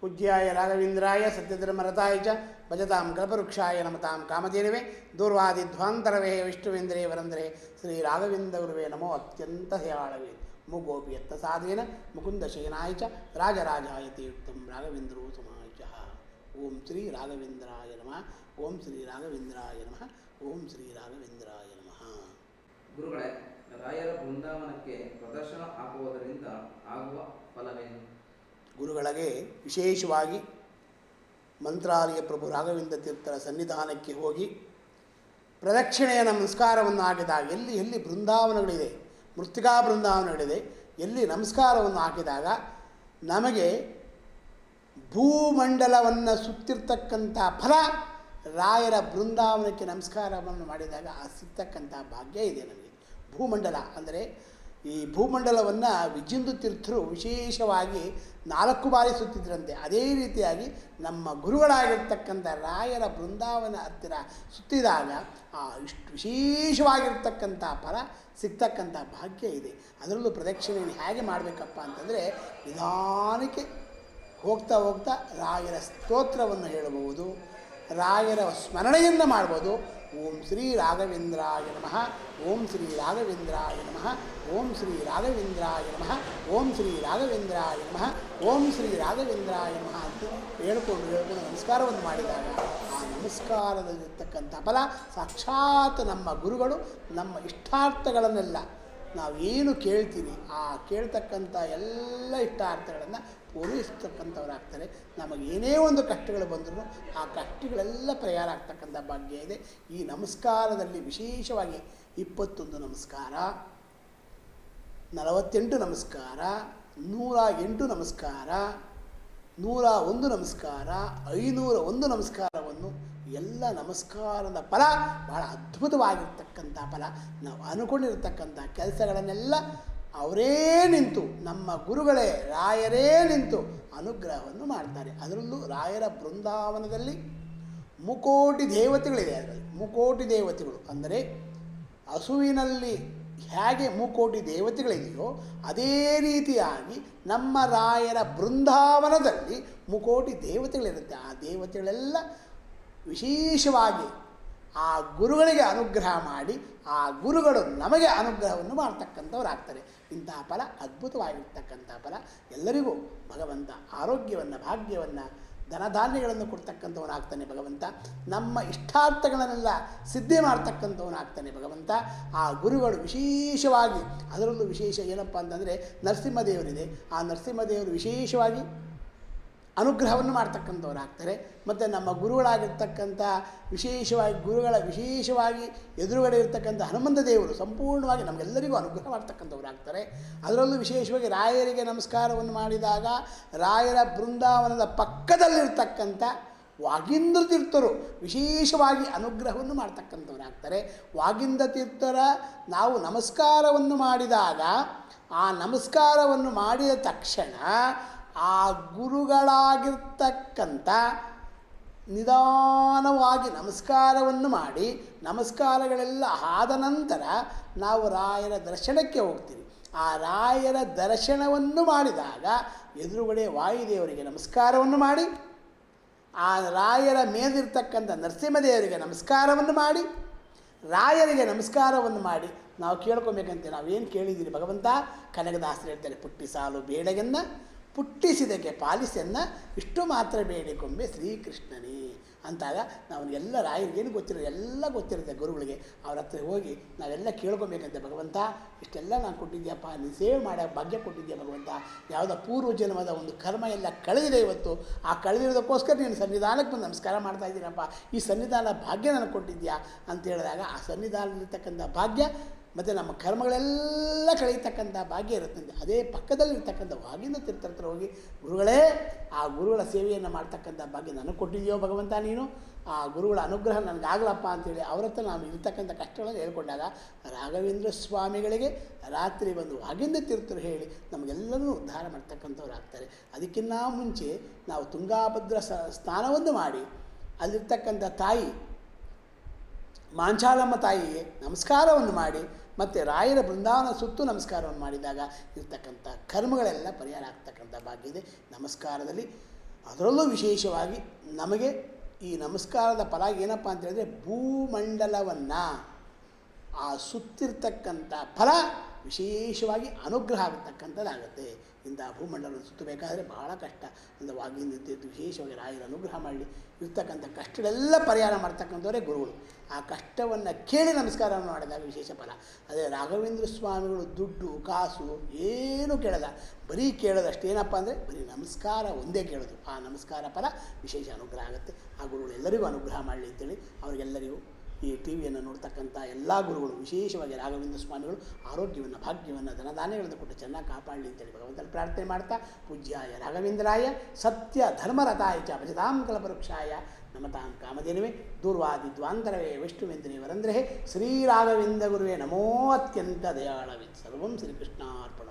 ಪೂಜ್ಯಾಯ ರಾಘವೇಂದ್ರಾಯ ಸತ್ಯಧರ್ಮರತಾಯ ಚ ಭಜತಾಂ ಕಲ್ಪವೃಕ್ಷಾಯ ನಮತಾಂ ಕಾಮಧೇನವೇ ದೂರ್ವಾದಿ ಧ್ವಾಂತರವೇ ವಿಷ್ಣುವೇಂದ್ರೇ ವರಂದ್ರೇ. ಶ್ರೀ ರಾಘವೇಂದ್ರ ಗುರುವೇ ನಮೋ ಅತ್ಯಂತ ಹೇಳವೇ ಮುಗೋಪಿ ಎತ್ತ ಸಾಧೇನ ಮುಕುಂದ ಶಯನಾಯ ಚ ರಾಜರಾಜಾಯತಿ ಯುಕ್ತಂ ರಾಘವೇಂದ್ರೋ ಸಮಾಯ ಚ. ಓಂ ಶ್ರೀ ರಾಘವೇಂದ್ರಾಯ ನಮಃ. ಓಂ ಶ್ರೀ ರಾಘವೇಂದ್ರಾಯ ನಮಃ. ಓಂ ಶ್ರೀ ರಾಘವೇಂದ್ರಾಯ ನಮಃ. ಗುರುಗಳೇ, ರಾಯರ ಬೃಂದಾವನಕ್ಕೆ ಪ್ರದರ್ಶನ ಹಾಕುವುದರಿಂದ ಆಗುವ ಫಲವೇನು? ಗುರುಗಳಿಗೆ ವಿಶೇಷವಾಗಿ ಮಂತ್ರಾಲಯ ಪ್ರಭು ರಾಘವೇಂದ್ರ ತೀರ್ಥರ ಸನ್ನಿಧಾನಕ್ಕೆ ಹೋಗಿ ಪ್ರದಕ್ಷಿಣೆಯ ನಮಸ್ಕಾರವನ್ನು ಹಾಕಿದಾಗ, ಎಲ್ಲಿ ಎಲ್ಲಿ ಬೃಂದಾವನಗಳಿದೆ, ಮೃತ್ತಿಕಾ ಬೃಂದಾವನಗಳಿದೆ, ಎಲ್ಲಿ ನಮಸ್ಕಾರವನ್ನು ಹಾಕಿದಾಗ ನಮಗೆ ಭೂಮಂಡಲವನ್ನು ಸುತ್ತಿರ್ತಕ್ಕಂಥ ಫಲ ರಾಯರ ಬೃಂದಾವನಕ್ಕೆ ನಮಸ್ಕಾರವನ್ನು ಮಾಡಿದಾಗ ಆ ಸಿಗ್ತಕ್ಕಂಥ ಭಾಗ್ಯ ಇದೆ ನಮಗೆ. ಭೂಮಂಡಲ ಅಂದರೆ ಈ ಭೂಮಂಡಲವನ್ನು ವಿಜಿಂದು ತೀರ್ಥರು ವಿಶೇಷವಾಗಿ ನಾಲ್ಕು ಬಾರಿ ಸುತ್ತಿದ್ರಂತೆ. ಅದೇ ರೀತಿಯಾಗಿ ನಮ್ಮ ಗುರುಗಳಾಗಿರ್ತಕ್ಕಂಥ ರಾಯರ ಬೃಂದಾವನ ಹತ್ತಿರ ಸುತ್ತಿದಾಗ ಆ ಇಷ್ಟು ವಿಶೇಷವಾಗಿರ್ತಕ್ಕಂಥ ಫಲ ಸಿಗ್ತಕ್ಕಂಥ ಭಾಗ್ಯ ಇದೆ. ಅದರಲ್ಲೂ ಪ್ರದಕ್ಷಿಣೆಯನ್ನು ಹೇಗೆ ಮಾಡಬೇಕಪ್ಪ ಅಂತಂದರೆ ನಿಧಾನಕ್ಕೆ ಹೋಗ್ತಾ ಹೋಗ್ತಾ ರಾಯರ ಸ್ತೋತ್ರವನ್ನು ಹೇಳಬಹುದು, ರಾಯರ ಸ್ಮರಣೆಯನ್ನು ಮಾಡ್ಬೋದು ಓಂ ಶ್ರೀ ರಾಘವೇಂದ್ರಾಯ ನಮಃ. ಓಂ ಶ್ರೀ ರಾಘವೇಂದ್ರಾಯ ನಮಃ. ಓಂ ಶ್ರೀ ರಾಘವೇಂದ್ರಾಯ ನಮಃ. ಓಂ ಶ್ರೀ ರಾಘವೇಂದ್ರಾಯ ನಮಃ. ಓಂ ಶ್ರೀ ರಾಘವೇಂದ್ರಾಯ ನಮಃ ಅಂತ ಹೇಳ್ಕೊಂಡು ಹೇಳ್ಕೊಂಡು ನಮಸ್ಕಾರವನ್ನು ಮಾಡಿದಾಗ ಆ ನಮಸ್ಕಾರದಲ್ಲಿರ್ತಕ್ಕಂಥ ಫಲ ಸಾಕ್ಷಾತ್ ನಮ್ಮ ಗುರುಗಳು ನಮ್ಮ ಇಷ್ಟಾರ್ಥಗಳನ್ನೆಲ್ಲ ನಾವೇನು ಕೇಳ್ತೀವಿ, ಆ ಕೇಳ್ತಕ್ಕಂಥ ಎಲ್ಲ ಇಷ್ಟಾರ್ಥಗಳನ್ನು ನಮಗೆ ಏನೇ ಒಂದು ಕಷ್ಟಗಳು ಬಂದರೂ ಆ ಕಷ್ಟಗಳೆಲ್ಲ ಪರಿಹಾರ ಆಗ್ತಕ್ಕಂಥ ಭಾಗ್ಯ ಇದೆ. ಈ ನಮಸ್ಕಾರದಲ್ಲಿ ವಿಶೇಷವಾಗಿ ಇಪ್ಪತ್ತೊಂದು ನಮಸ್ಕಾರ, ನಲವತ್ತೆಂಟು ನಮಸ್ಕಾರ, ನೂರ ಎಂಟು ನಮಸ್ಕಾರ, ನೂರ ಒಂದು ನಮಸ್ಕಾರ, ಐನೂರ ಒಂದು ನಮಸ್ಕಾರವನ್ನು ಎಲ್ಲ ನಮಸ್ಕಾರದ ಫಲ ಭಾಳ ಅದ್ಭುತವಾಗಿರ್ತಕ್ಕಂಥ ಫಲ. ನಾವು ಅನ್ಕೊಂಡಿರ್ತಕ್ಕಂಥ ಕೆಲಸಗಳನ್ನೆಲ್ಲ ಅವರೇ ನಿಂತು, ನಮ್ಮ ಗುರುಗಳೇ, ರಾಯರೇ ನಿಂತು ಅನುಗ್ರಹವನ್ನು ಮಾಡ್ತಾರೆ. ಅದರಲ್ಲೂ ರಾಯರ ಬೃಂದಾವನದಲ್ಲಿ ಮುಕೋಟಿ ದೇವತೆಗಳಿದೆ ಅದರಲ್ಲಿ. ಮುಕೋಟಿ ದೇವತೆಗಳು ಅಂದರೆ ಹಸುವಿನಲ್ಲಿ ಹೇಗೆ ಮುಕೋಟಿ ದೇವತೆಗಳಿದೆಯೋ ಅದೇ ರೀತಿಯಾಗಿ ನಮ್ಮ ರಾಯರ ಬೃಂದಾವನದಲ್ಲಿ ಮುಕೋಟಿ ದೇವತೆಗಳಿರುತ್ತೆ. ಆ ದೇವತೆಗಳೆಲ್ಲ ವಿಶೇಷವಾಗಿ ಆ ಗುರುಗಳಿಗೆ ಅನುಗ್ರಹ ಮಾಡಿ, ಆ ಗುರುಗಳು ನಮಗೆ ಅನುಗ್ರಹವನ್ನು ಮಾಡ್ತಕ್ಕಂಥವರಾಗ್ತಾರೆ. ಇಂತಹ ಫಲ ಅದ್ಭುತವಾಗಿರ್ತಕ್ಕಂಥ ಫಲ. ಎಲ್ಲರಿಗೂ ಭಗವಂತ ಆರೋಗ್ಯವನ್ನು, ಭಾಗ್ಯವನ್ನು, ಧನಧಾನ್ಯಗಳನ್ನು ಕೊಡ್ತಕ್ಕಂಥವನಾಗ್ತಾನೆ ಭಗವಂತ. ನಮ್ಮ ಇಷ್ಟಾರ್ಥಗಳನ್ನೆಲ್ಲ ಸಿದ್ಧಿ ಮಾಡ್ತಕ್ಕಂಥವನಾಗ್ತಾನೆ ಭಗವಂತ. ಆ ಗುರುಗಳು ವಿಶೇಷವಾಗಿ, ಅದರಲ್ಲೂ ವಿಶೇಷ ಏನಪ್ಪ ಅಂತಂದರೆ ನರಸಿಂಹದೇವರಿದೆ. ಆ ನರಸಿಂಹದೇವರು ವಿಶೇಷವಾಗಿ ಅನುಗ್ರಹವನ್ನು ಮಾಡ್ತಕ್ಕಂಥವ್ರಾಗ್ತಾರೆ. ಮತ್ತು ನಮ್ಮ ಗುರುಗಳಾಗಿರ್ತಕ್ಕಂಥ ವಿಶೇಷವಾಗಿ ಗುರುಗಳ ವಿಶೇಷವಾಗಿ ಎದುರುಗಡೆ ಇರ್ತಕ್ಕಂಥ ಹನುಮಂತ ದೇವರು ಸಂಪೂರ್ಣವಾಗಿ ನಮಗೆಲ್ಲರಿಗೂ ಅನುಗ್ರಹ ಮಾಡ್ತಕ್ಕಂಥವ್ರಾಗ್ತಾರೆ. ಅದರಲ್ಲೂ ವಿಶೇಷವಾಗಿ ರಾಯರಿಗೆ ನಮಸ್ಕಾರವನ್ನು ಮಾಡಿದಾಗ ರಾಯರ ಬೃಂದಾವನದ ಪಕ್ಕದಲ್ಲಿರ್ತಕ್ಕಂಥ ವಾಗಿಂದ್ರ ತೀರ್ಥರು ವಿಶೇಷವಾಗಿ ಅನುಗ್ರಹವನ್ನು ಮಾಡ್ತಕ್ಕಂಥವರಾಗ್ತಾರೆ. ವಾಗಿಂದ ತೀರ್ಥರ ನಾವು ನಮಸ್ಕಾರವನ್ನು ಮಾಡಿದಾಗ ಆ ನಮಸ್ಕಾರವನ್ನು ಮಾಡಿದ ತಕ್ಷಣ ಆ ಗುರುಗಳಾಗಿರ್ತಕ್ಕಂಥ ನಿಧಾನವಾಗಿ ನಮಸ್ಕಾರವನ್ನು ಮಾಡಿ, ನಮಸ್ಕಾರಗಳೆಲ್ಲ ಆದ ನಂತರ ನಾವು ರಾಯರ ದರ್ಶನಕ್ಕೆ ಹೋಗ್ತೀವಿ. ಆ ರಾಯರ ದರ್ಶನವನ್ನು ಮಾಡಿದಾಗ ಎದುರುಗಡೆ ವಾಯುದೇವರಿಗೆ ನಮಸ್ಕಾರವನ್ನು ಮಾಡಿ, ಆ ರಾಯರ ಮೇಲಿರ್ತಕ್ಕಂಥ ನರಸಿಂಹದೇವರಿಗೆ ನಮಸ್ಕಾರವನ್ನು ಮಾಡಿ, ರಾಯರಿಗೆ ನಮಸ್ಕಾರವನ್ನು ಮಾಡಿ. ನಾವು ಕೇಳ್ಕೊಬೇಕಂತೆ, ನಾವೇನು ಕೇಳಿದ್ದೀರಿ ಭಗವಂತ? ಕನಕದಾಸರು ಹೇಳ್ತಾರೆ, ಪುಟ್ಟಿ ಸಾಲು ಬೇಡಗೆನ್ನ ಪುಟ್ಟಿಸಿದಕ್ಕೆ ಪಾಲಿಸನ್ನು ಇಷ್ಟು ಮಾತ್ರ ಬೇಡಿಕೊಂಬೆ ಶ್ರೀಕೃಷ್ಣನೇ ಅಂತಾಗ ನಾವು ಎಲ್ಲ ರಾಯರಿಗೇನು ಗೊತ್ತಿರೋ ಎಲ್ಲ ಗೊತ್ತಿರುತ್ತೆ ಗುರುಗಳಿಗೆ. ಅವ್ರ ಹತ್ರ ಹೋಗಿ ನಾವೆಲ್ಲ ಕೇಳ್ಕೊಬೇಕಂತೆ ಭಗವಂತ, ಇಷ್ಟೆಲ್ಲ ನಾನು ಕೊಟ್ಟಿದ್ದೀಯಪ್ಪ ನೀನು ಸೇವೆ ಮಾಡೋ ಭಾಗ್ಯ ಕೊಟ್ಟಿದ್ದೆ ಭಗವಂತ? ಯಾವುದೋ ಪೂರ್ವ ಜನ್ಮದ ಒಂದು ಕರ್ಮ ಎಲ್ಲ ಕಳೆದಿದೆ ಇವತ್ತು. ಆ ಕಳೆದಿರೋದಕ್ಕೋಸ್ಕರ ನೀನು ಸನ್ನಿಧಾನಕ್ಕೆ ಬಂದು ನಮಸ್ಕಾರ ಮಾಡ್ತಾ ಇದ್ದೀನಪ್ಪ. ಈ ಸನ್ನಿಧಾನ ಭಾಗ್ಯ ನನಗೆ ಕೊಟ್ಟಿದ್ಯಾ? ಅಂತ ಹೇಳಿದಾಗ ಆ ಸನ್ನಿಧಾನದಲ್ಲಿರ್ತಕ್ಕಂಥ ಭಾಗ್ಯ ಮತ್ತು ನಮ್ಮ ಕರ್ಮಗಳೆಲ್ಲ ಕಳೀತಕ್ಕಂಥ ಭಾಗ್ಯ ಇರುತ್ತಂತೆ. ಅದೇ ಪಕ್ಕದಲ್ಲಿರ್ತಕ್ಕಂಥ ವಾಗಿಂದ ತೀರ್ಥರ ಹತ್ರ ಹೋಗಿ ಗುರುಗಳೇ, ಆ ಗುರುಗಳ ಸೇವೆಯನ್ನು ಮಾಡ್ತಕ್ಕಂಥ ಭಾಗ್ಯ ನನಗೆ ಕೊಟ್ಟಿದೆಯೋ ಭಗವಂತ ನೀನು? ಆ ಗುರುಗಳ ಅನುಗ್ರಹ ನನಗಾಗಲಪ್ಪ ಅಂತೇಳಿ ಅವ್ರ ಹತ್ರ ನಾನು ಇರ್ತಕ್ಕಂಥ ಕಷ್ಟಗಳನ್ನು ಹೇಳ್ಕೊಂಡಾಗ ರಾಘವೇಂದ್ರ ಸ್ವಾಮಿಗಳಿಗೆ ರಾತ್ರಿ ಬಂದು ವಾಗಿಂದ ತೀರ್ಥರು ಹೇಳಿ ನಮಗೆಲ್ಲರೂ ಉದ್ಧಾರ ಮಾಡ್ತಕ್ಕಂಥವ್ರು ಆಗ್ತಾರೆ. ಅದಕ್ಕಿಂತ ಮುಂಚೆ ನಾವು ತುಂಗಾಭದ್ರ ಸ್ನಾನವನ್ನು ಮಾಡಿ ಅಲ್ಲಿರ್ತಕ್ಕಂಥ ತಾಯಿ, ಮಾಂಚಾಲಮ್ಮ ತಾಯಿಗೆ ನಮಸ್ಕಾರವನ್ನು ಮಾಡಿ ಮತ್ತು ರಾಯರ ಬೃಂದಾವನ ಸುತ್ತು ನಮಸ್ಕಾರವನ್ನು ಮಾಡಿದಾಗ ಇರ್ತಕ್ಕಂಥ ಕರ್ಮಗಳೆಲ್ಲ ಪರಿಹಾರ ಆಗ್ತಕ್ಕಂಥ ಭಾಗ್ಯ ಇದೆ. ನಮಸ್ಕಾರದಲ್ಲಿ ಅದರಲ್ಲೂ ವಿಶೇಷವಾಗಿ ನಮಗೆ ಈ ನಮಸ್ಕಾರದ ಫಲ ಏನಪ್ಪ ಅಂತ ಹೇಳಿದ್ರೆ ಭೂಮಂಡಲವನ್ನು ಆ ಸುತ್ತಿರ್ತಕ್ಕಂಥ ಫಲ ವಿಶೇಷವಾಗಿ ಅನುಗ್ರಹ ಆಗತಕ್ಕಂಥದ್ದಾಗುತ್ತೆ. ಇಂಥ ಭೂಮಂಡಲವನ್ನು ಸುತ್ತಬೇಕಾದ್ರೆ ಬಹಳ ಕಷ್ಟ. ಒಂದು ವಾಗಿಂದ ವಿಶೇಷವಾಗಿ ರಾಯರ ಅನುಗ್ರಹ ಮಾಡಲಿ. ಇರ್ತಕ್ಕಂಥ ಕಷ್ಟಗಳೆಲ್ಲ ಪರಿಹಾರ ಮಾಡ್ತಕ್ಕಂಥವರೇ ಗುರುಗಳು. ಆ ಕಷ್ಟವನ್ನು ಕೇಳಿ ನಮಸ್ಕಾರವನ್ನು ಮಾಡಿದಾಗ ವಿಶೇಷ ಫಲ. ಅದೇ ರಾಘವೇಂದ್ರ ಸ್ವಾಮಿಗಳು ದುಡ್ಡು, ಕಾಸು ಏನೂ ಕೇಳಲ್ಲ. ಬರೀ ಕೇಳೋದಷ್ಟು ಏನಪ್ಪ ಅಂದರೆ ಬರೀ ನಮಸ್ಕಾರ ಒಂದೇ ಕೇಳೋದು. ಆ ನಮಸ್ಕಾರ ಫಲ ವಿಶೇಷ ಅನುಗ್ರಹ ಆಗುತ್ತೆ. ಆ ಗುರುಗಳು ಎಲ್ಲರಿಗೂ ಅನುಗ್ರಹ ಮಾಡಲಿ ಅಂತೇಳಿ ಅವರಿಗೆಲ್ಲರಿಗೂ ಈ ಟಿ ವಿಯನ್ನು ನೋಡ್ತಕ್ಕಂಥ ಎಲ್ಲ ಗುರುಗಳು, ವಿಶೇಷವಾಗಿ ರಾಘವೇಂದ್ರ ಸ್ವಾಮಿಗಳು, ಆರೋಗ್ಯವನ್ನು, ಭಾಗ್ಯವನ್ನು, ಧನಧಾನ್ಯಗಳನ್ನು ಕೊಟ್ಟು ಚೆನ್ನಾಗಿ ಕಾಪಾಡಲಿ ಅಂತೇಳಿ ಭಗವಂತನ ಪ್ರಾರ್ಥನೆ ಮಾಡ್ತಾ ಪೂಜ್ಯಾಯ ರಾಘವೇಂದ್ರಾಯ ಸತ್ಯ ಧರ್ಮರಥಾಯ ಚ ಭಜತಾಂ ಕಲಪವೃಕ್ಷಾಯ ನಮತಾಂ ಕಾಮಧೇನುವೆ ದೂರ್ವಾದಿ ದ್ವಾಂತರವೇ ವಿಷ್ಣುವೆಂದರೆ ವರಂದ್ರೆ ಶ್ರೀರಾಘವೇಂದ್ರ ಗುರುವೇ ನಮೋ ಅತ್ಯಂತ ದಯಾಳವೇ. ಸರ್ವಂ ಶ್ರೀಕೃಷ್ಣಾರ್ಪಣ